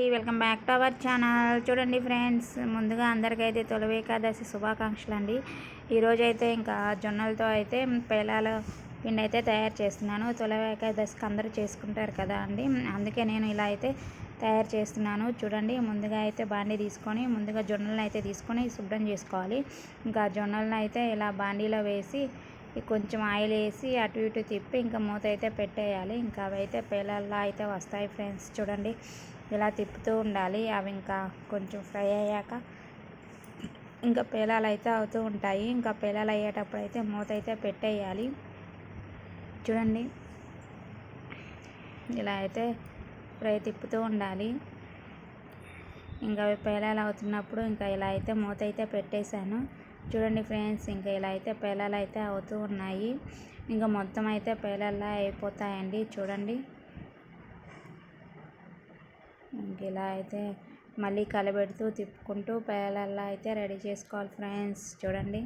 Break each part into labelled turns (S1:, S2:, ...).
S1: అండి. Welcome back to our channel. చూడండి friends ముందుగా అందరికైతే తొలవి ఏకాదశి శుభాకాంక్షలు అండి ఈరోజైతే ఇంకా జొన్నలతో అయితే పేలాల పిండి అయితే తయారు చేస్తున్నాను. తొలవి ఏకాదశికి అందరూ చేసుకుంటారు కదా అండి. అందుకే నేను ఇలా అయితే తయారు చేస్తున్నాను. చూడండి ముందుగా అయితే బాండీ తీసుకొని ముందుగా జొన్నలను అయితే తీసుకొని శుభ్రం చేసుకోవాలి. ఇంకా జొన్నలను అయితే ఇలా బాండీలో వేసి కొంచెం ఆయిల్ వేసి అటు ఇటు తిప్పి ఇంకా మూత అయితే పెట్టేయాలి. ఇంకా అవి అయితే పేలల్లా అయితే వస్తాయి ఫ్రెండ్స్. చూడండి ఇలా తిప్పుతూ ఉండాలి. అవి ఇంకా కొంచెం ఫ్రై అయ్యాక ఇంకా పేలాలు అయితే అవుతూ ఉంటాయి. ఇంకా పేలాలు అయ్యేటప్పుడు అయితే మూత అయితే పెట్టేయాలి. చూడండి ఇలా అయితే ఫ్రై తిప్పుతూ ఉండాలి. ఇంకా అవి పేలాలు అవుతున్నప్పుడు ఇంకా ఇలా అయితే మూత అయితే పెట్టేశాను. చూడండి ఫ్రెండ్స్ ఇంకా ఇలా అయితే పేలాలు అయితే అవుతూ ఉన్నాయి. ఇంకా మొత్తం అయితే పేలల్లా అయిపోతాయండి చూడండి. ఇంక ఇలా అయితే మళ్ళీ కలబెడుతూ తిప్పుకుంటూ పేలల్లా అయితే రెడీ చేసుకోవాలి ఫ్రెండ్స్ చూడండి.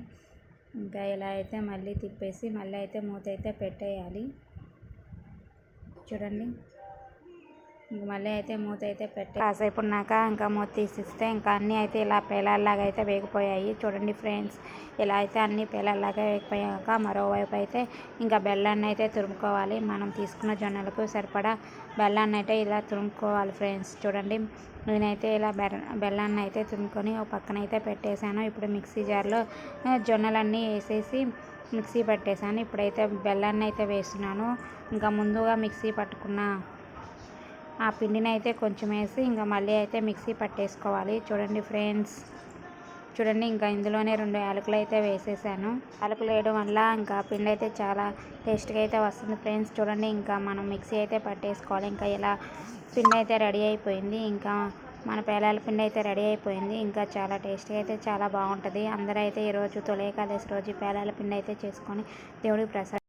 S1: ఇంకా ఇలా అయితే మళ్ళీ తిప్పేసి మళ్ళీ అయితే మూత అయితే పెట్టేయాలి. చూడండి. ఇంక మళ్ళీ అయితే మూత అయితే పెట్టి కాసేపు ఉన్నాక ఇంకా మూత తీసిస్తే ఇంకా అన్నీ అయితే ఇలా పేలాల్లాగా అయితే వేగిపోయాయి. చూడండి ఫ్రెండ్స్ ఇలా అయితే అన్నీ పేలాల్లాగా వేగిపోయాక మరోవైపు అయితే ఇంకా బెల్లాన్ని అయితే తురుముకోవాలి. మనం తీసుకున్న జొన్నలకు సరిపడా బెల్లాన్ని అయితే ఇలా తురుముకోవాలి ఫ్రెండ్స్. చూడండి నేనైతే ఇలా బెల్లాన్ని అయితే తురుముకొని ఒక పక్కన అయితే పెట్టేశాను. ఇప్పుడు మిక్సీ జార్లో జొన్నలన్నీ వేసేసి మిక్సీ పట్టేశాను. ఇప్పుడైతే బెల్లాన్ని అయితే వేస్తున్నాను. ఇంకా ముందుగా మిక్సీ పట్టుకున్న ఆ పిండిని అయితే కొంచెం వేసి ఇంకా మళ్ళీ అయితే మిక్సీ పట్టేసుకోవాలి. చూడండి ఫ్రెండ్స్. చూడండి ఇంకా ఇందులోనే రెండు యాలకులు అయితే వేసేసాను. యాలకులు వేయడం వల్ల ఇంకా పిండి అయితే చాలా టేస్ట్గా అయితే వస్తుంది ఫ్రెండ్స్. చూడండి ఇంకా మనం మిక్సీ అయితే పట్టేసుకోవాలి. ఇంకా ఇలా పిండి అయితే రెడీ అయిపోయింది. ఇంకా మన పేలాల పిండి అయితే రెడీ అయిపోయింది. ఇంకా చాలా టేస్టీగా అయితే చాలా బాగుంటుంది. అందరూ అయితే ఈరోజు తొలి రోజు పేలాల పిండి అయితే చేసుకొని దేవుడికి ప్రసాదం